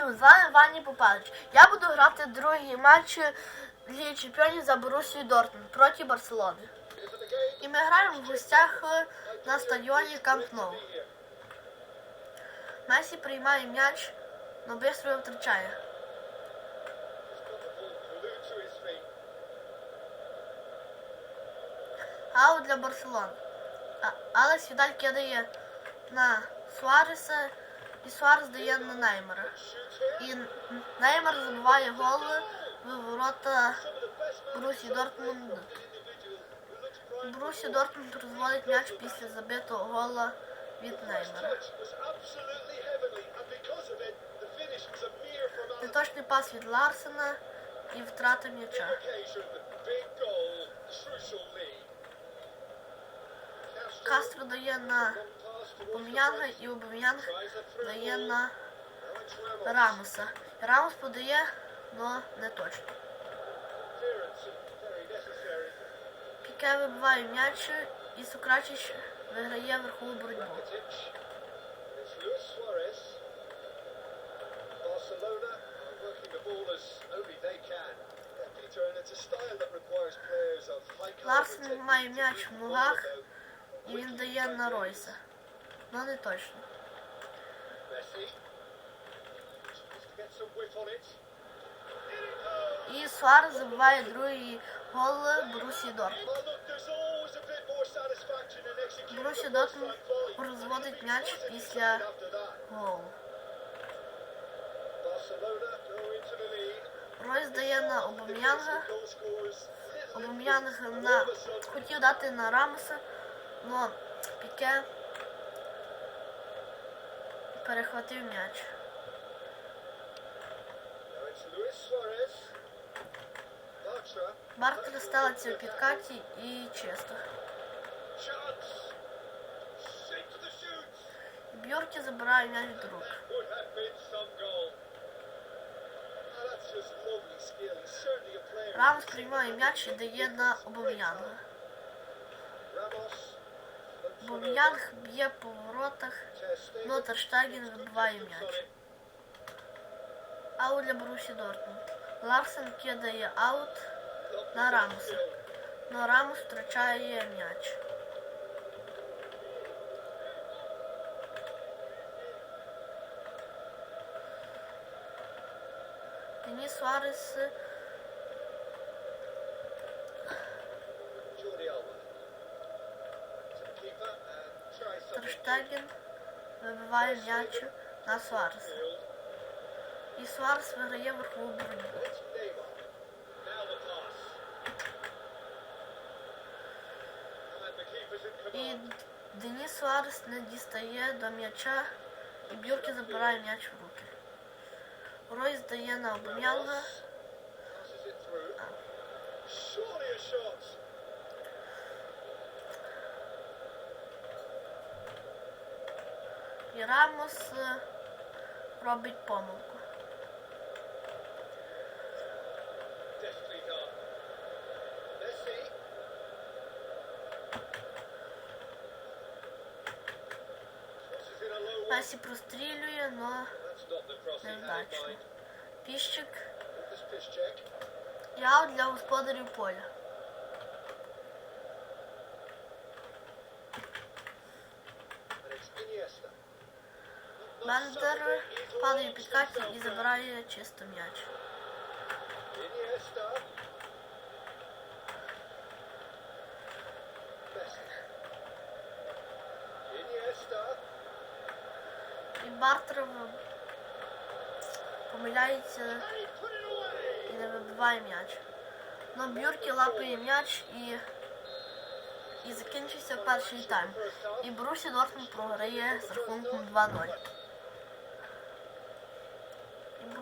вами Вані Попалич. Я буду грати другий матч Ліги Чемпіонів за Борусію Дортмунд проти Барселони. І ми граємо в гостях на стадіоні Камп Ноу. Месі приймає м'яч, але швидко його втрачає. Аут для Барселони. Але Сідаль кидає на Суареса і Суарес дає на Неймара. І Неймар забиває гол в ворота Брусі Дортмунд. Брусі Дортмунд розводить м'яч після забитого гола від Неймара. Неточний пас від Ларсена і втрата м'яча. Кастро дає на Обам'янга і Обам'янг дає на Рамоса. Рамос подає, але не точно. Піке вибиває м'яч і Сокрачич виграє верхову боротьбу. Barcelona are Ларсен має м'яч в ногах і він дає на Ройса. Ну не точно. І Суарес забиває другий гол Борусі Дортмунд. Oh, first Дортмунд розводить м'яч після голу. Ройс дає на Обам'янга. Обам'янг на хотів дати на Рамоса, але Піке перехватив м'яч. Бартер ставиться в підкаті і чисто. Бьоркі забирає м'яч від рук. Oh. Рамос приймає м'яч і дає на Обам'янга. Обам'янг б'є по воротах, Терштеген вибиває м'яч. Аут для Борусі Дортмунд. Ларсен кидає аут на Рамоса. Но Рамос втрачає м'яч. Деніс Суарес Jordi Alba. To the keeper and tries вибиває м'яч на Суареса. І Суарес виграє верхову боротьбу. І. Деніс Суарес не дістає до м'яча, і Бюрки забирає м'яч в руки. Ройс дає на Обам'янга, Passes it through. Surely a shot. І Рамос е, робить помилку. Месі прострілює, in невдачно. Піщик аут для господарів поля. And it's Iniesta. Бендер падає підкаті і забирає чисто м'яч. І Бартер помиляється і не вибиває м'яч. Но Бюрки лапає м'яч і, і закінчився перший тайм. І Борусі Дортмунд програє з рахунком 2-0. І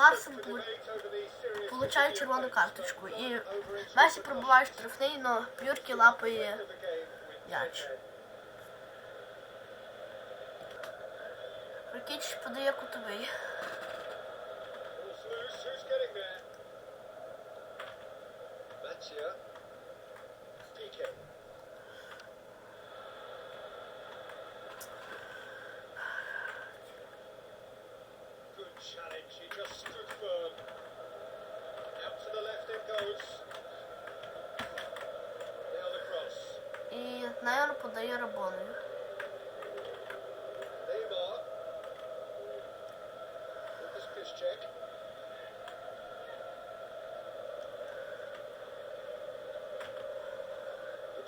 Ларсен полу- получає червону карточку. І Месі пробиває штрафний, але Бюркі лапає м'яч. Ракіч подає кутовий. Who's getting challenge. He just stood firm. Out to the left it goes. Now the cross. І Найор подає Рабоною. Neymar. Lucas Piszczek.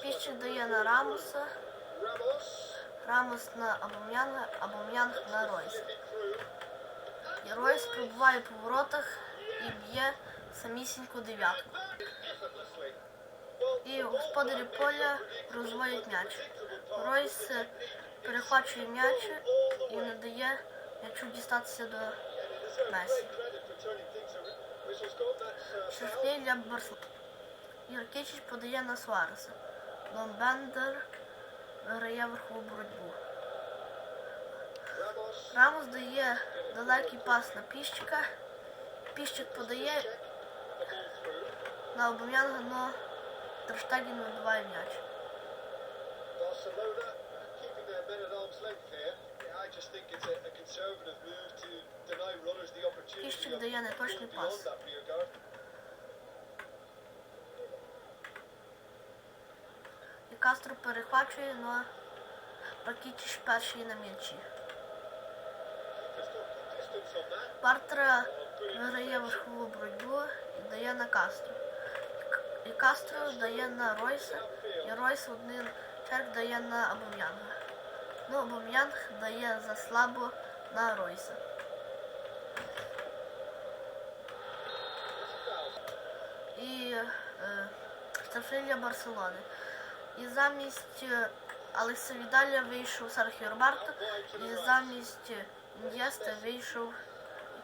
Піщик дає на Рамоса. Рамос на Абам'янга, Абам'янг на Ройса. Ройс пробиває по воротах і б'є самісіньку дев'ятку. І господарі поля розводять м'яч. Ройс перехвачує м'яч і не дає м'ячу дістатися до Месі. Штрафний для Барселони. Юркевич подає на Суареса. Ломбендер виграє верхову боротьбу. Рамос дає далекий пас на Піщика. Піщик подає на Обам'янга, но Терштеген вибиває м'яч. Піщик дає неточний пас. І Кастро перехвачує, но Ракітіч перший на м'ячі. Партера виграє верхову боротьбу і дає на Кастро. І Кастро дає на Ройса, і Ройс один черг дає на Абам'янга. Ну, Абам'янг дає за слабо на Ройса. І е, штрафний для Барселони. І замість е, Алекса Відаля вийшов Серхіо Роберто, і замість е, вийшов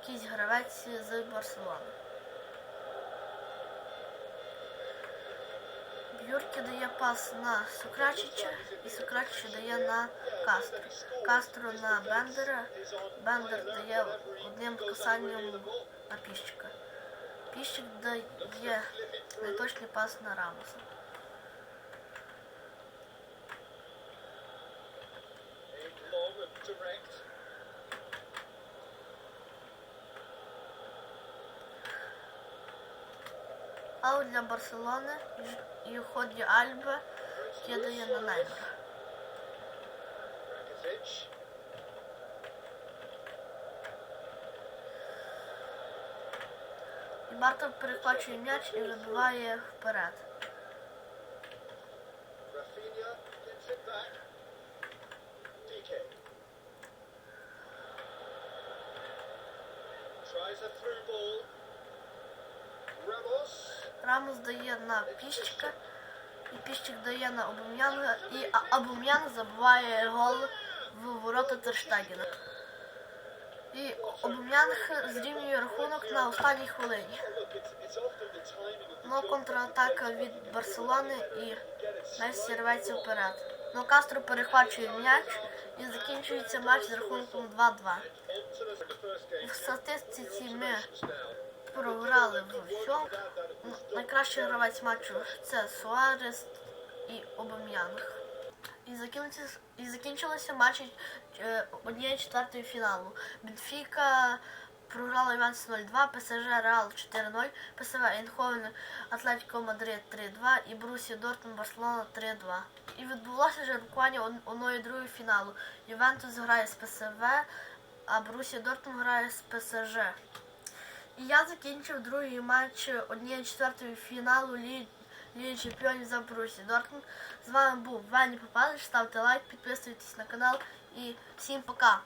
якийсь гравець з Барселони. Бюрки дає пас на Сокрачича і Сокрачич дає на Кастро. Кастро на Бендера. Бендер дає одним касанням на Піщика. Піщик дає неточний пас на Рамоса. Аут для Барселони і ході Альба кидає на. Rakitic. І Барта перехвачує м'яч і вибиває вперед. Tries a through ball. Рамос дає на Піщика, і Піщик дає на Обум'янга, і Абум'янг забиває гол в ворота Терштегена. І Обум'янг зрівнює рахунок на останній хвилині. Ну, контратака від Барселони і Месі рветься вперед. Ну, Кастро перехвачує м'яч і закінчується матч з рахунком 2-2. onto the the first game. В статистиці ми програли в всьому. Ну, Найкращий гравець матчу це Суарес і Обам'янг. І закінчився, і закінчилися матчі е, однієї четвертої фіналу. Бенфіка програла Іванс 0-2, ПСЖ Реал 4-0, ПСВ Ейнховен Атлетико Мадрид 3-2 і Брусі Дортмунд Барселона 3-2. І відбулося жеребкування од- одної другої фіналу. Ювентус грає з ПСВ, а Брусі Дортмунд грає з ПСЖ. І я закінчив другий матч однієї четвертої фіналу Лі... Ліги Чемпіонів за Брусі Дортмунд. З вами був Ваня Попалич. Ставте лайк, підписуйтесь на канал і всім пока!